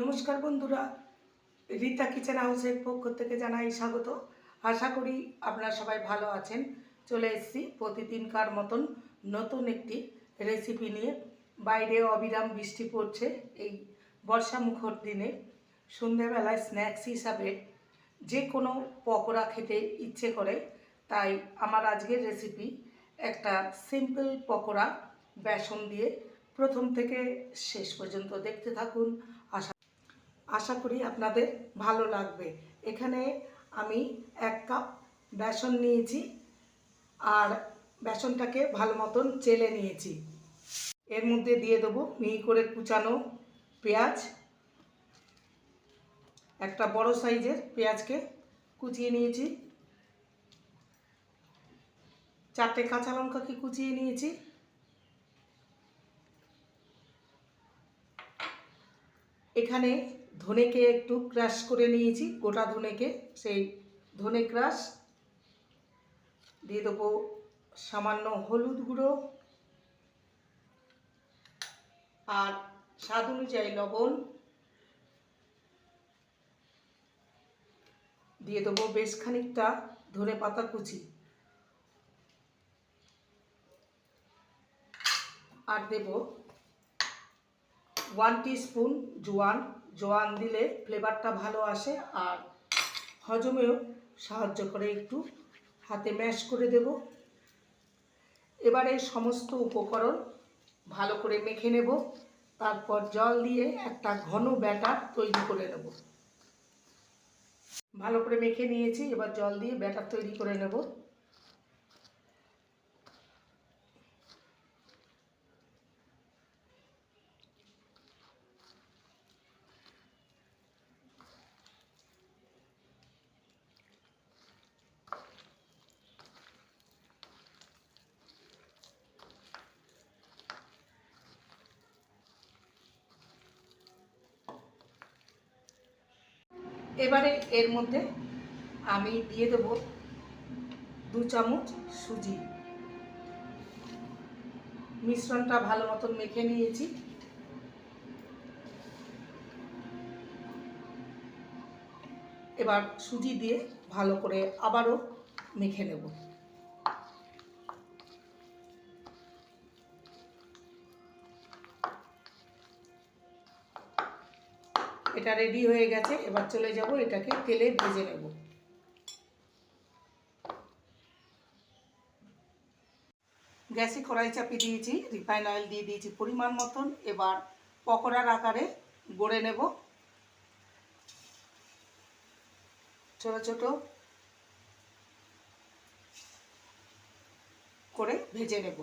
নমস্কার বন্ধুরা, রীতা কিচেন হাউসের পক্ষ থেকে জানাই স্বাগত। আশা করি আপনারা সবাই ভালো আছেন। চলে এসেছি প্রতিদিনকার মতন নতুন একটি রেসিপি নিয়ে। বাইরে অবিরাম বৃষ্টি পড়ছে এই বর্ষা মুখর দিনে। সন্ধেবেলায় স্ন্যাক্স হিসাবে যে কোনো পকোড়া খেতে ইচ্ছে করে, তাই আমার আজকের রেসিপি একটা সিম্পল পকোড়া, বেসন দিয়ে প্রথম থেকে শেষ পর্যন্ত দেখতে থাকুন। আশা করি আপনাদের ভালো লাগবে। এখানে আমি এক কাপ বেসন নিয়েছি আর বেসনটাকে ভালো মতন চেলে নিয়েছি। এর মধ্যে দিয়ে দেবো মিহি করে কুচানো পেঁয়াজ। একটা বড় সাইজের পেঁয়াজকে কুচিয়ে নিয়েছি। চারটে কাঁচা লঙ্কাকে কুচিয়ে নিয়েছি। এখানে ধনেকে একটু ক্রাশ করে নিয়েছি, গোটা ধনেকে, সেই ধনে ক্রাশ দিয়ে দেবো সামান্য হলুদ গুঁড়ো আর স্বাদ অনুযায়ী লবণ দিয়ে দেবো বেশ খানিকটা ধনে পাতা কুচি। আর দেব ওয়ান স্পুন জোয়ান জোয়ান দিলে ফ্লেভারটা ভালো আসে আর হজমেও সাহায্য করে। একটু হাতে ম্যাশ করে দেব। এবারে সমস্ত উপকরণ ভালো করে মেখে নেব। তারপর জল দিয়ে একটা ঘন ব্যাটার তৈরি করে নেব। ভালো করে মেখে নিয়েছি। এবার জল দিয়ে ব্যাটার তৈরি করে নেব। এবারে এর মধ্যে আমি দিয়ে দেব দু চামচ সুজি। মিশ্রণটা ভালো মতন মেখে নিয়েছি। এবার সুজি দিয়ে ভালো করে আবারও মেখে নেব। এটা রেডি হয়ে গেছে, এবার চলে যাব এটাকে তেলে ভেজে নেব। গ্যাসে কড়াই চাপিয়ে দিয়েছি রিফাইন অয়েল দিয়ে দিয়েছি পরিমাণ মতন। এবার পকোড়ার আকারে গড়ে নেব। ছোট ছোট করে ভেজে নেব।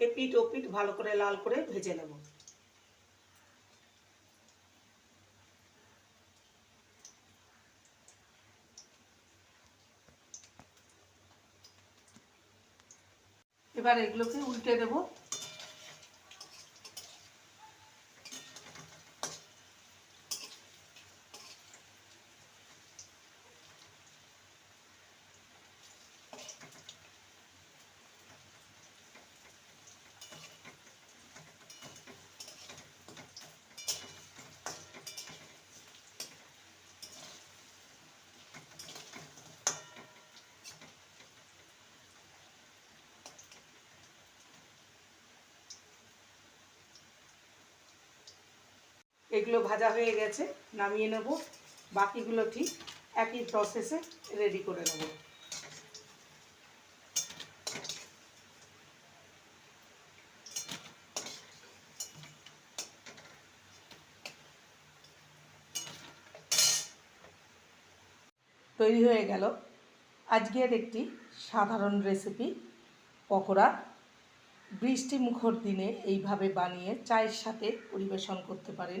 এপিট ওপিট ভালো করে লাল করে ভেজে নেব। এবার এগুলোকে উল্টে দেব। এগুলো ভাজা হয়ে গেছে, নামিয়ে নেব। বাকিগুলো ঠিক একই প্রসেসে রেডি করে নেব। তৈরি হয়ে গেল। আজকের একটি সাধারণ রেসিপি পকোড়া। বৃষ্টি মুখর দিনে এইভাবে বানিয়ে চায়ের সাথে পরিবেশন করতে পারেন।